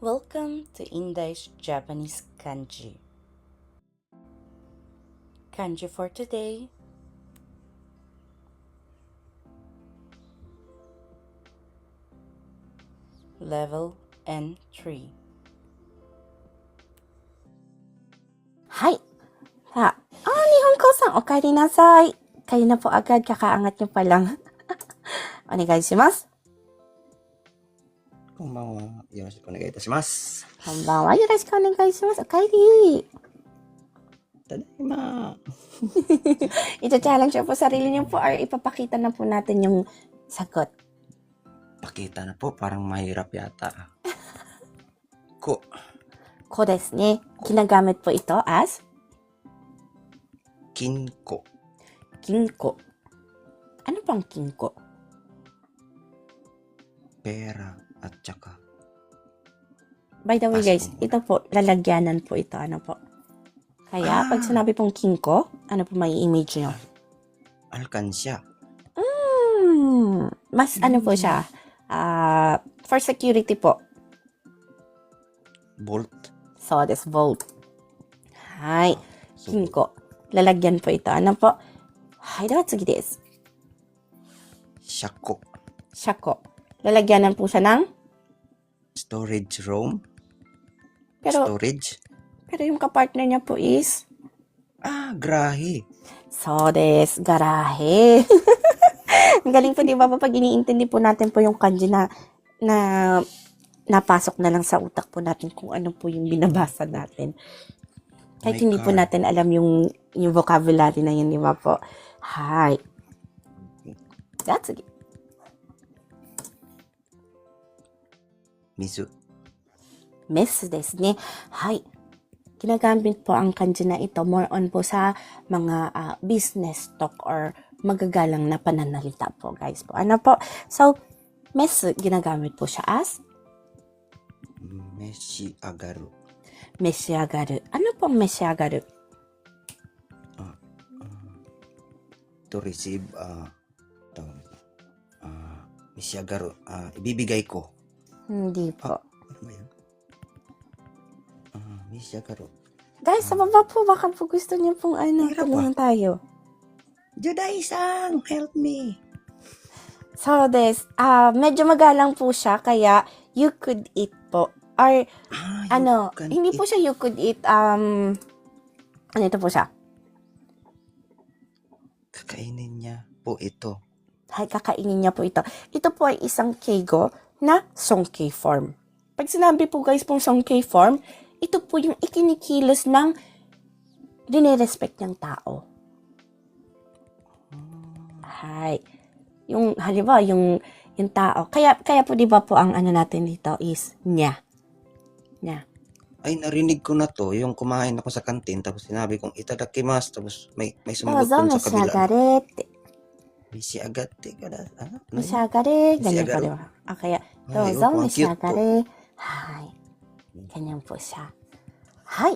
Welcome to Indish Japanese Kanji. Kanji for today. Level N3. はい。さあ、あー、日本語さん、お帰りなさい。Kayo na po agad, kakaangat niyo pa lang. お願いします。 こんばんは。よろしくお願いいたします。こんばんは。よろしくお願いします。お帰り。ただいま。 Ito-challenge niyo po sarili niyo po or ipapakita na po natin yung sagot. Pakita na po, parang mahirap yata. Ko, Ko desu ne. Ginagamit po ito as kinko. kinko. Ano pang kinko? Pera at saka By the way guys, Pasko. ito po, lalagyanan po ito. Ano po? Kaya, Ah. pag sinabi pong kinko, ano po may image nyo? alkansya. Hmm, mas ano po siya? Ah, for security po. Bolt. So, this volt. Hi. So, Kinko. Lalagyan po ito. Ano po? Hi, daw tsugi desu. shako. Shako. Lalagyanan po siya ng Storage room. pero Storage. pero yung kapartner niya po is Ah, grahe. so des garahe. Ang galing po 'di ba pag iniintindi po natin po yung kanji na na napasok na lang sa utak po natin kung ano po yung binabasa natin. Kahit My hindi po God. natin alam yung yung vocabulary na yun, di ba po? Hi. That's it. Mizu. Miss desu ne. Hi. Ginagamit po ang kanji na ito more on po sa mga ah, business talk or magagalang na pananalita po guys po. Ano po? So, miss, ginagamit po siya as Meshi agaru. meshiagaru. Ano pong meshiagaru? To receive, ah, nito. Ah, meshi agaru. Ah, ibibigay ko. Hindi po. Ano ba yun? Ah, meshi agaru. Guys, sa baba po, baka po gusto niyo pong ano, Hirap tulungan tayo. Juday-san, help me. So, this, ah medyo magalang po siya, kaya you could eat po. Or, Ah, you ano, can hindi po siya you could eat, um, ano ito po siya? Kakainin niya po ito. Ay, kakainin niya po ito. Ito po ay isang keigo na songkei form. Pag sinabi po guys pong songkei form, ito po yung ikinikilos ng dinirespect ng tao. Hay. Yung, halimbawa, yung, yung tao. Kaya, kaya po di ba po ang ano natin dito is niya. Niya. Ay, narinig ko na to. Yung kumain ako sa kantin, tapos sinabi kong itadakimasu, tapos may, may sumagot sa kabila. masyagarete. Bisi agate ka na. Ano? Ano yun? Masyagare. Ganyan di ba? Ah, kaya, Ay, Dozo, opo, ang cute po. masyagare. Hay. Ganyan po siya. Hay.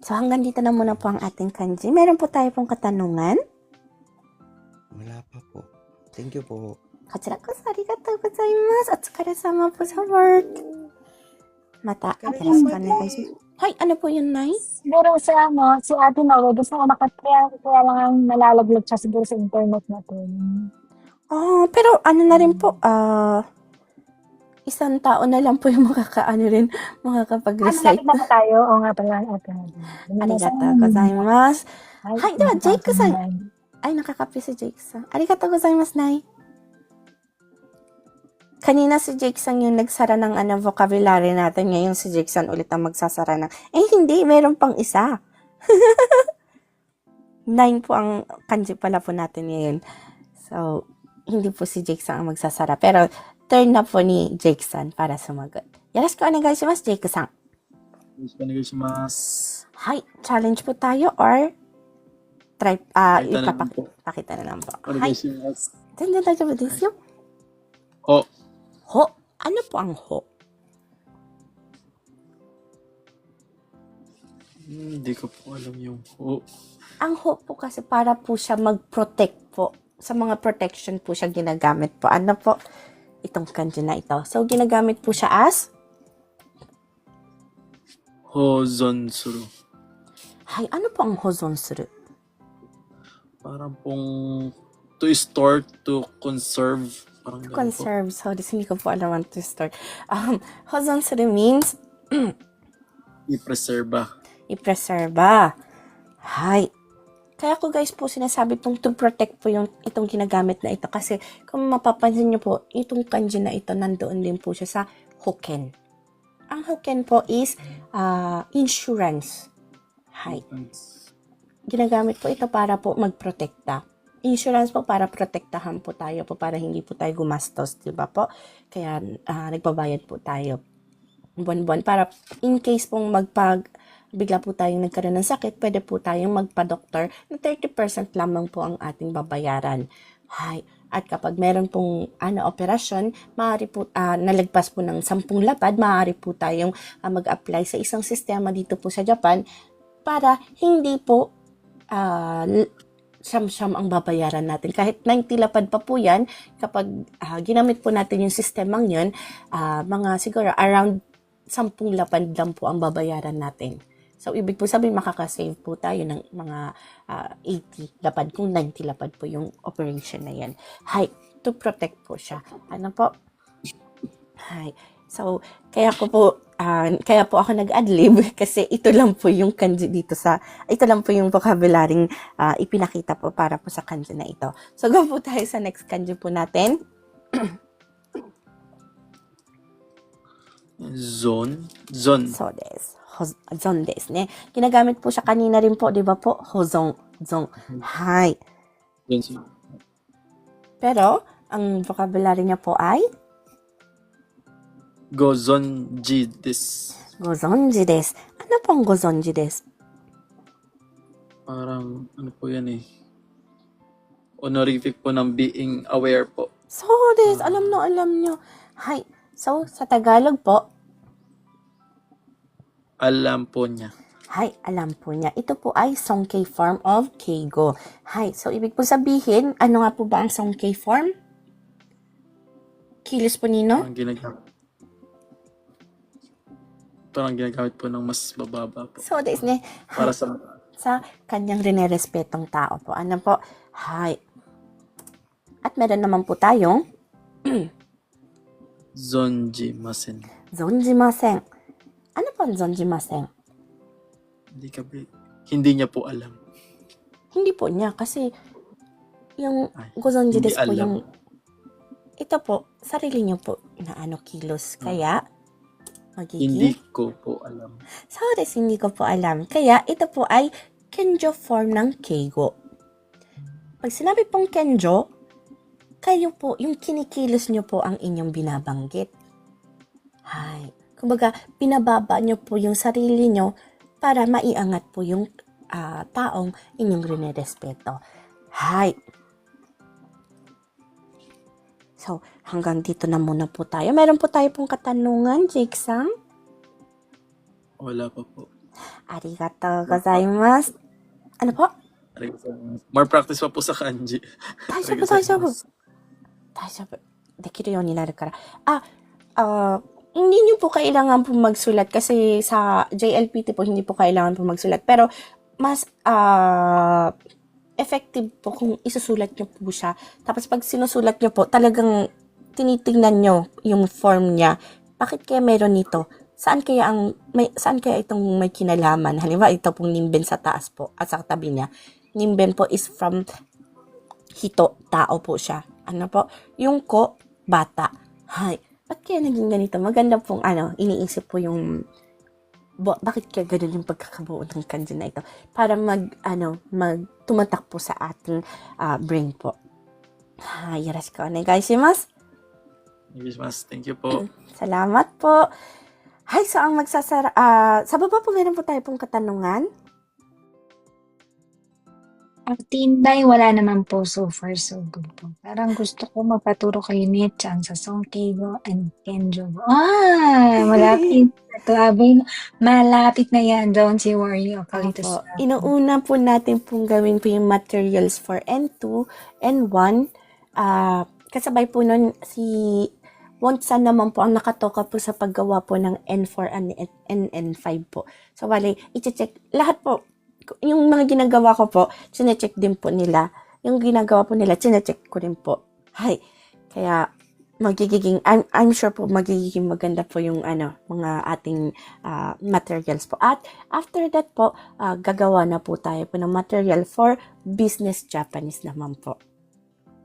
So, hanggang dito na muna po ang ating kanji. Meron po tayo pong katanungan. Wala pa po. Thank you po. こちらこそありがとうございます。お疲れ様po sa work. また、よろしくお願いします。はい、ano po yun, Nay? Siguro sa ano, si Ate Noe, gusto ko makataya, kaya lang ang nalalaglag siya siguro sa internet natin. Oh, pero ano na rin po, ah, isang tao na lang po yung makakaano rin, Ano, makakapag-recite. lapit na tayo? Oo nga pala, Ate gozaimasu. Hi, diba, Jake sa. Ay, nakakapi si Jake san. Arigatou gozaimasu, Nay. Kanina si Jake yung nagsara ng ano, vocabulary natin. Ngayon si Jake ulit ang magsasara ng, eh hindi, meron pang isa. Nine po ang kanji pala po natin ngayon. So, hindi po si Jake ang magsasara. Pero, turn na po ni Jake san para sumagot. Yoroshiku onegai shimasu, Jake san. よろしくお願いします。 Hi, challenge po tayo or try, ah, Pakita na lang ipapakita po. pakita na lang po. お Hi, 願いします。 Tanda tayo ba this yung お、 ho? Ano po ang ho? hindi ko po alam yung o. Ang ho po kasi para po siya mag-protect po. Sa mga protection po siya ginagamit po. Ano po? Itong kanji na ito. So, ginagamit po siya as Hozonsuru. Hay, ano po ang hozon suru? Parang pong to store, to conserve. Parang ganun po. Conserve. Sorry, hindi ko po alam ang to start. Um, hozon suru means I-preserve. i-preserba. Hay. Kaya ko guys po sinasabi itong to protect po yung itong ginagamit na ito kasi kung mapapansin nyo po, itong kanji na ito nandoon din po siya sa hoken. Ang hoken po is ah, insurance. Hay. Ginagamit po ito para po magprotekta. Insurance po para protektahan po tayo po para hindi po tayo gumastos, di ba po? Kaya ah, nagbabayad po tayo buwan-buwan para in case pong magpag bigla po tayong nagkaroon ng sakit, pwede po tayong magpa-doktor na 30% lamang po ang ating babayaran. Hay. At kapag meron pong ano, operasyon, maaari po, ah, nalagpas po ng 10 lapad, maaari po tayong ah, mag-apply sa isang sistema dito po sa Japan para hindi po l- siyam-siyam ang babayaran natin. Kahit 90 lapad pa po yan, kapag ah, ginamit po natin yung sistemang yun, ah, mga siguro around 10 lapad lang po ang babayaran natin. So, ibig po sabihin, makakasave po tayo ng mga ah, 80 lapad kung 90 lapad po yung operation na yan. Hi, to protect po siya. Ano po? Hi. So, kaya ko po, ah, kaya po ako nag-adlib kasi ito lang po yung kanji dito sa, ito lang po yung vocabularyng ah, ipinakita po para po sa kanji na ito. So, go po tayo sa next kanji po natin. Zone. Zone. So des. Hoz- Zon des ne. Ginagamit po siya kanina rin po, di ba po? Hozon. Zon. Hi. Pero, ang vocabulary niya po ay Gozonji des. gozonji des. Ano pong gozonji des? Parang, ano po yan eh. Honorific po ng being aware po. So des, alam na alam nyo. Hi. So, sa Tagalog po, Alam po niya. Hi, alam po niya. Ito po ay Songkei form of Keigo. Hi, so ibig po sabihin, ano nga po ba ang Songkei form? Kilos po nino? Parang ginagamit. Parang ginagamit po ng mas bababa po. So, des ne. Para sa sa kanyang rinerespetong tao po. Ano po? Hi. At meron naman po tayong Zonji Masen. zonjimasen. Ano po ang zonjimasen? Hindi ka Hindi niya po alam. Hindi po niya kasi yung Ay, gozonji des po yung ito po, sarili niyo po na ano kilos. Kaya, magiging Hindi ko po alam. Sorry, hindi ko po alam. Kaya, ito po ay kenjo form ng keigo. Pag sinabi pong kenjo, kayo po, yung kinikilos nyo po ang inyong binabanggit. Ay, kumbaga, pinababa nyo po yung sarili nyo para maiangat po yung uh, taong inyong rinerespeto. Hay! So, hanggang dito na muna po tayo. Meron po tayo pong katanungan, Jake Sam? Wala pa po. Arigato gozaimasu. Ano po? More practice pa po sa kanji. Tayo sa po, tayo sa po. 大丈夫。できるようになるから。Ah, ah, hindi nyo po kailangan po magsulat kasi sa JLPT po hindi po kailangan po magsulat. Pero mas ah effective po kung isusulat nyo po siya. Tapos pag sinusulat nyo po, talagang tinitingnan nyo yung form niya. Bakit kaya meron nito? Saan kaya ang may saan kaya itong may kinalaman? Halimbawa, ito pong nimben sa taas po at sa tabi niya. Nimben po is from hito, tao po siya. Ano po? Yung ko, bata. Hay. Ba't kaya naging ganito? Maganda pong ano, iniisip po yung bo, bakit kaya ganun yung pagkakabuo ng kanji na ito? Para mag, ano, mag tumatak po sa ating ah, brain po. Hay, yoroshiku onegaishimasu. Thank you po. Salamat po. Hay, so ang magsasara, ah, sa baba po meron po tayo pong katanungan. Ang Tinday, wala naman po so far so good po. Parang gusto ko magpaturo kay Nechan sa Songkeigo and Kenjo. Ah, malapit na to. Abay, malapit na yan. Don't you worry. Kalito Opo. sa... Inuuna po natin pong gawin po yung materials for N2, N1. Ah, kasabay po nun si Wonsan naman po ang nakatoka po sa paggawa po ng N4 and N- NN5 po. So, wali, i-check. Lahat po, yung mga ginagawa ko po, chinecheck din po nila. Yung ginagawa po nila, chinecheck ko rin po. Hay. Kaya, magiging, I'm, I'm sure po magiging maganda po yung ano, mga ating ah, materials po. At after that po, ah, gagawa na po tayo po ng material for business Japanese naman po.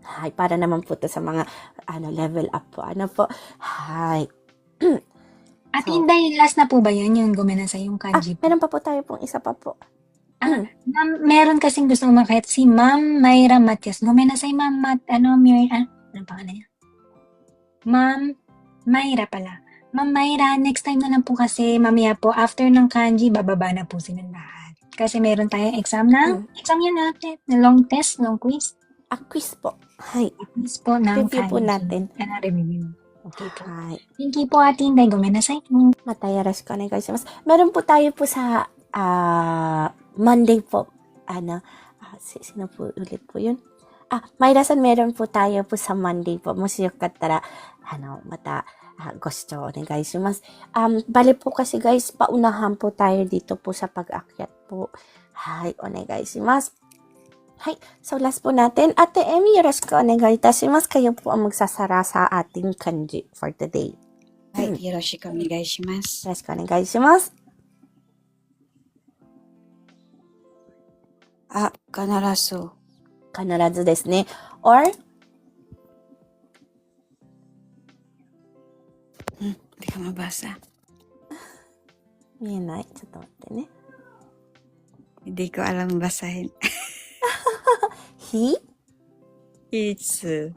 Hay, para naman po to sa mga ano level up po. Ano po? Hay. At So- Inday, last na po ba yun? Yung gumenasa yung Ah, kanji po? meron pa po tayo pong isa pa po. Ma'am, meron kasing gusto umakit si Ma'am Mayra Matias. Gumenasay Ma'am Mat, ano, Mir, ah, ano pangalan niya? Ma'am Mayra pala. Ma'am Mayra, next time na lang po kasi mamaya po after ng kanji, bababa na po silang lahat. Kasi meron tayong exam na, exam yan natin, na long test, long quiz. Ah, quiz po. Hay. Quiz po ng Review po kanji. natin. Ano, review. Okay po. Hay. Thank you po, Ate Inday. Gumenasay po. Matayaras ko na guys. Mas, meron po tayo po sa ah, Monday po. Ano? ah, si, sino po ulit po yun? Ah, may rason meron po tayo po sa Monday po. Musyo katara, ano, mata, ah, gusto na guys. Mas, um, bali po kasi guys, paunahan po tayo dito po sa pag-akyat po. Hi, onay guys. Mas, Hi, so last po natin. Ate Emi, yoroshiku onegai itashimasu. Kayo po ang magsasara sa ating kanji for today. はい、よろしくお願いします。よろしくお願いします。 あ、必ず。必ずですね。or? うん、てかまばあさん。見えない？ちょっと待ってね。でこあらんばさへん。ひ？ひつ。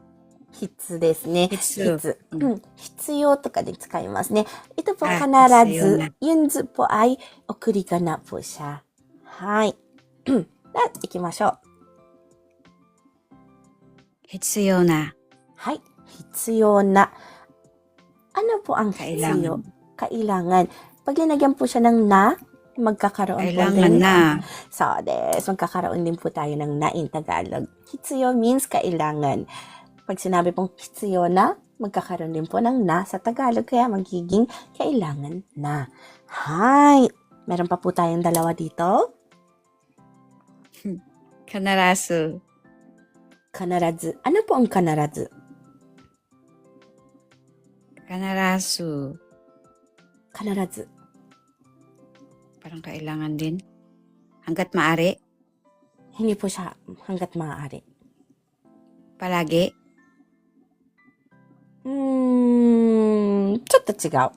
必須ですね。必須。必要とかで使いますね。えっと、必ず、はい。Hi. な、行きましょう。必要な、はい。必要な。Ano po ang 必要 kailangan. Kailangan. Pag linagyan po siya ng na, magkakaroon po Kailangan din na. So, des, magkakaroon din po tayo ng na in Tagalog. Hitsuyo means kailangan. Pag sinabi pong hitsuyo na, magkakaroon din po ng na sa Tagalog, kaya magiging kailangan na. Hi! Meron pa po tayong dalawa dito. 必ず、 Kanarazu. Ano po ang kanarazu? 必ず、 Kanarazu. parang kailangan din. Hanggat maari, Hindi po siya hanggat maaari. palagi, Hmm, ちょっと違う。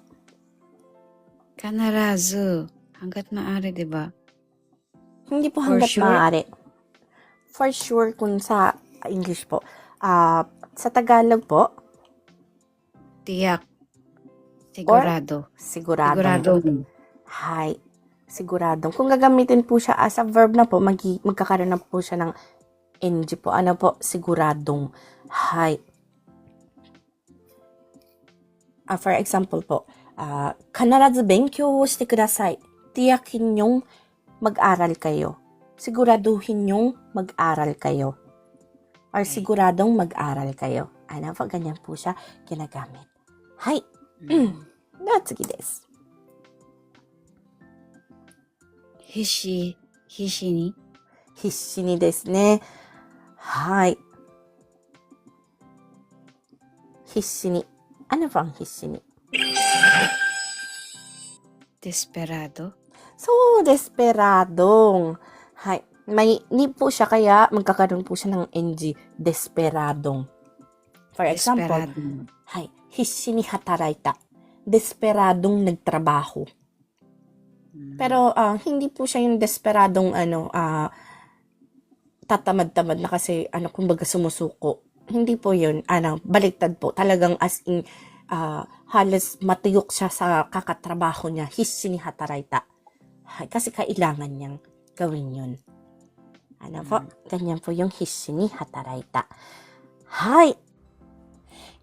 必ず、hanggat maari, di ba? Hindi po For hanggat sure? maaari. For sure kung sa English po. Ah, sa Tagalog po, Tiyak. Sigurado. sigurado. Sigurado. Hi. Siguradong. Kung gagamitin po siya as a verb na po, magi, magkakaroon na po siya ng ng po. Ano po? Siguradong. Hi. Ah, for example po, ah, 必ず勉強をしてください。Tiyakin yung mag-aral kayo. Siguraduhin yung mag-aral kayo. Or Okay. siguradong mag-aral kayo. Ano po, ganyan po siya ginagamit. Hi. Mm. では次です。必死、必死に、必死にですね。はい。必死に。Ano po ang 必死に desperado. so desperadong hay, may need po siya kaya magkakaroon po siya ng NG desperadong for example Desperado. hay hishi ni hataraita desperadong nagtrabaho hmm. pero uh, hindi po siya yung desperadong ano uh, tatamad-tamad na kasi ano kumbaga sumusuko hindi po yun ano baliktad po talagang as in uh, halos matiyok siya sa kakatrabaho niya. His ni Hataraita. Kasi kailangan niyang gawin yun. Ano po? Ganyan po yung hissi ni hataraita. Hi!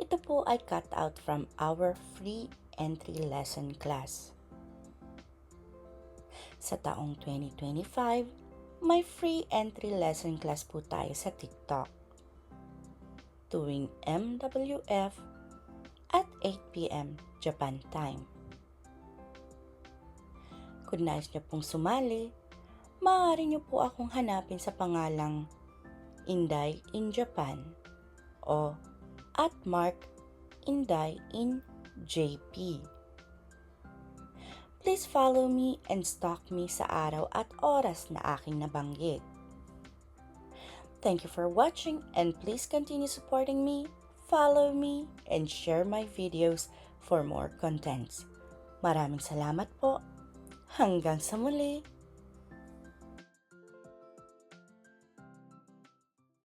Ito po ay cut out from our free entry lesson class sa taong 2025, may free entry lesson class po tayo sa TikTok. Tuwing MWF at 8pm Japan time. Kung nais niyo pong sumali, maaari niyo po akong hanapin sa pangalang Inday in Japan o at Mark Inday in JP. Please follow me and stalk me sa araw at oras na aking nabanggit. Thank you for watching and please continue supporting me, follow me, and share my videos for more contents. Maraming salamat po. Hanggang sa muli.